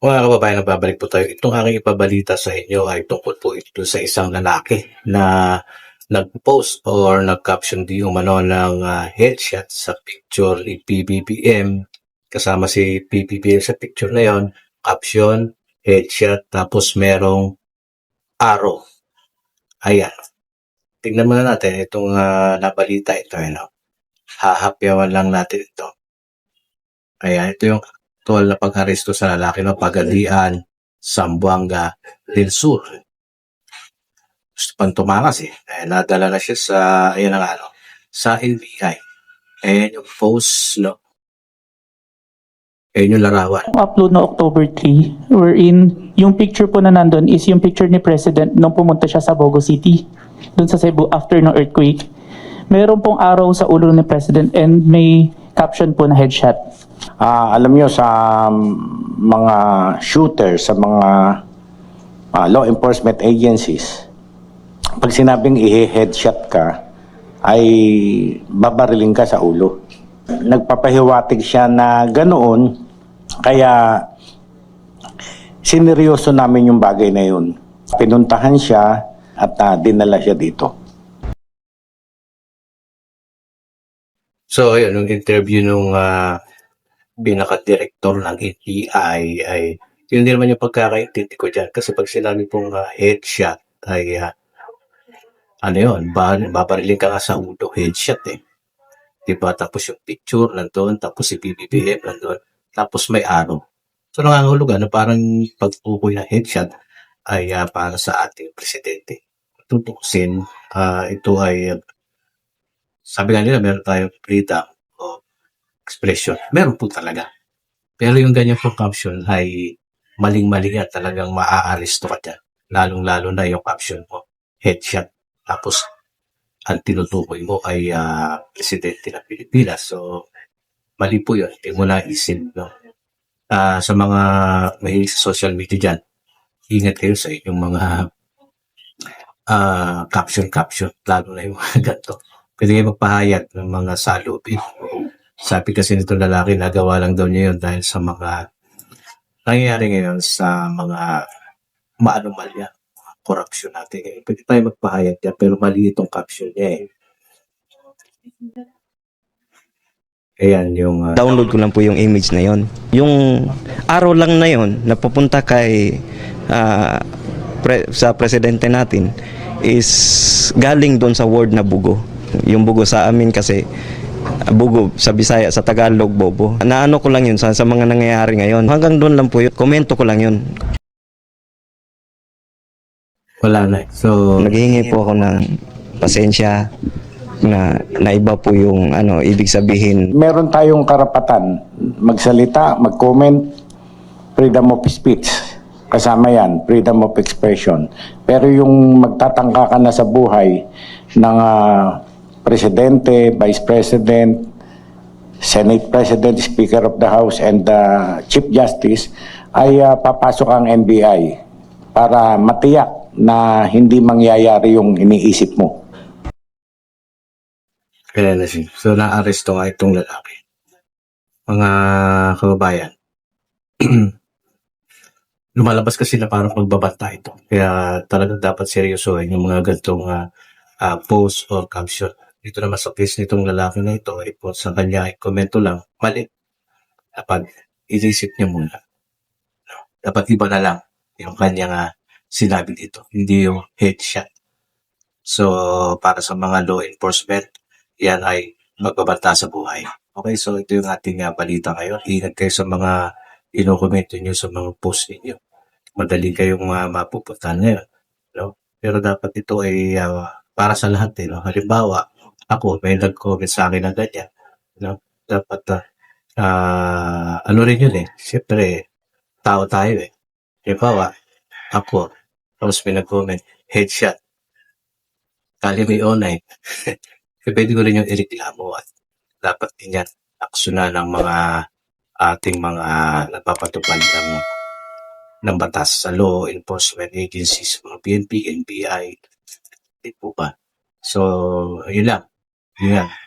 Mga kababayan, nagbabalik po tayo. Itong aking ipabalita sa inyo ay tungkol po ito sa isang lalaki na nag-post or nag-caption di umano ng ah, headshot sa picture ni PBBM. Kasama si PBBM sa picture na yon. Caption, headshot, tapos merong arrow. Ayan. Tingnan muna natin itong ah, nabalita ito. Ano? Hahapyawan lang natin ito. Ayan, ito yung aktual na pag-aresto sa lalaki ng Pagadian, Zamboanga del Sur. Gusto pang tumakas eh. Eh, nadala na siya sa, ayan na nga, ano, sa NBI. Ayan yung post, no? Ayan yung larawan. Yung upload na October 3, wherein yung picture po na nandun is yung picture ni President nung pumunta siya sa Bogo City, dun sa Cebu after ng earthquake. Meron pong araw sa ulo ni President and may caption po na headshot. Ah, alam nyo sa um, mga shooter, sa mga ah, law enforcement agencies, pag sinabing i-headshot ka, ay babariling ka sa ulo. Nagpapahiwatig siya na ganoon, kaya sineryoso namin yung bagay na yun. Pinuntahan siya at ah, dinala siya dito. So, ayun, yung interview nung uh, pinaka-director ng NBI ay yun din naman yung pagkakaintindi ko dyan. Kasi pag sinabi pong ah, headshot ay ah, ano yun, ba, babariling ka nga sa ulo, headshot eh. Diba? Tapos yung picture nandun, tapos si BBBM nandun, tapos may araw. So nangangahulugan na parang pagtukoy ng headshot ay ah, para sa ating presidente. Tutukusin, ah, ito ay, sabi nga nila, meron tayong freedom expression. Meron po talaga. Pero yung ganyan po caption ay maling-mali at talagang maaaresto ka dyan. Lalong-lalo na yung caption mo, headshot. Tapos, ang tinutukoy mo ay ah, presidente ng Pilipinas. So, mali po yun. Hindi mo naisip. No? Ah, sa mga mahilig sa social media dyan, ingat kayo sa inyong mga ah, caption-caption. Lalo na yung mga ganito. Pwede kayo magpahayag ng mga salubin. Sabi kasi nito lalaki, nagawa lang daw niya yun dahil sa mga nangyayari ngayon sa mga maanomalya, mga korupsyon natin ngayon. Pwede tayo magpahayag dyan, pero mali itong caption niya eh. Ayan yung... ah, download ko lang po yung image na yon. Yung araw lang na yon na papunta kay ah, pre- sa presidente natin is galing doon sa word na bugo. Yung bugo sa amin kasi ah, bugo sa Bisaya sa Tagalog bobo. Naano ko lang yun sa, sa mga nangyayari ngayon. Hanggang doon lang po yun. Komento ko lang yun. wala na. So, Naghihingi po ako ng pasensya na naiba po yung ano ibig sabihin meron tayong karapatan magsalita, mag-comment, freedom of speech. Kasama yan, freedom of expression. Pero yung magtatangka ka na sa buhay ng ah, presidente, vice president, Senate President, Speaker of the House, and the Chief Justice, ay ah, papasok ang NBI para matiyak na hindi mangyayari yung iniisip mo. Kaya na siya. So, naaresto nga itong lalaki. Mga kababayan. Lumalabas kasi na parang magbabanta ito. Kaya talagang dapat seryosohin yung mga gantong ah, ah, post or caption. Dito naman sa case nitong lalaki na ito, po sa kanya komento lang, mali. Dapat inisip niya muna. No? Dapat iba na lang yung kanyang ah, sinabi dito. Hindi yung headshot. So, para sa mga law enforcement, yan ay magbabanta sa buhay. Okay, so ito yung ating uh, balita ngayon. Ingat kayo sa mga inokomento nyo sa mga post ninyo. Madali kayong uh, mapupuntahan ngayon. No? Pero dapat ito ay ah, para sa lahat. Eh, no? Halimbawa, ako, may nag-comment sa akin na ganyan. No? Dapat, ah, ah, ano rin yun eh. Siyempre, tao tayo eh. Halimbawa, ako, tapos may nag-comment, headshot. Kali may online. Eh, pwede ko rin yung ireklamo at dapat din yan aksyonan ng mga ating mga nagpapatupad ng ng batas sa law enforcement agencies, mga PNP, NBI, di po ba? So, yun lang. Yun lang.